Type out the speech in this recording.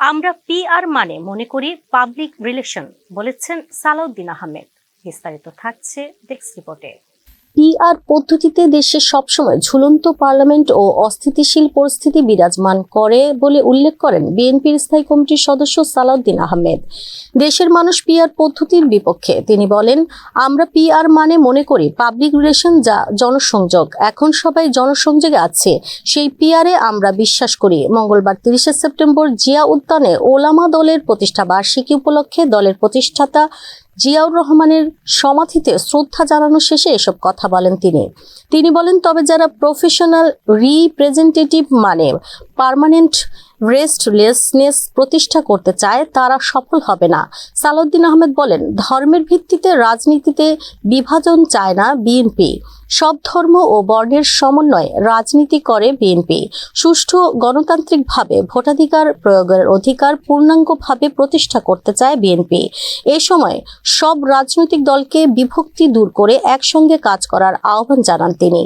আমরা পিআর মানে মনে করি পাবলিক রিলেশন বলেছেন সালাউদ্দিন আহমেদ। বিস্তারিত থাকছে ডেস্ক রিপোর্টে পিআর পদ্ধতিতে দেশে সবসময় ঝুলন্ত পার্লামেন্ট ও অস্থিতিশীল পরিস্থিতি বিরাজমান করে বলে উল্লেখ করেন বিএনপির স্থায়ী কমিটির সদস্য সালাউদ্দিন আহমেদ। দেশের মানুষ পিআর পদ্ধতির বিপক্ষে। তিনি বলেন, আমরা পিআর মানে মনে করি পাবলিক রিলেশন যা জনসংযোগ। এখন সবাই জনসংযোগে আছে, সেই পিআরে আমরা বিশ্বাস করি। মঙ্গলবার তিরিশে সেপ্টেম্বর জিয়া উদ্যানে ওলামা দলের প্রতিষ্ঠা বার্ষিকী উপলক্ষে দলের প্রতিষ্ঠাতা জিয়াউর রহমানের সমাধিতে শ্রদ্ধা জানানো শেষে এসব কথা বলেন তিনি। তিনি বলেন, তবে যারা প্রফেশনাল রিপ্রেজেন্টেটিভ মানে পার্মানেন্ট রেস্টলেসনেস প্রতিষ্ঠা করতে চায়, তারা সফল হবে না। সালাউদ্দিন আহমেদ বলেন, ধর্মের ভিত্তিতে রাজনীতিতে বিভাজন চায় না বিএনপি। সব ধর্ম ও বর্ণের সমন্বয়ে রাজনীতি করে বিএনপি। সুষ্ঠু গণতান্ত্রিকভাবে ভোটাধিকার প্রয়োগের অধিকার পূর্ণাঙ্গভাবে প্রতিষ্ঠা করতে চায় বিএনপি। এ সময় সব রাজনৈতিক দলকে বিভক্তি দূর করে একসঙ্গে কাজ করার আহ্বান জানান তিনি।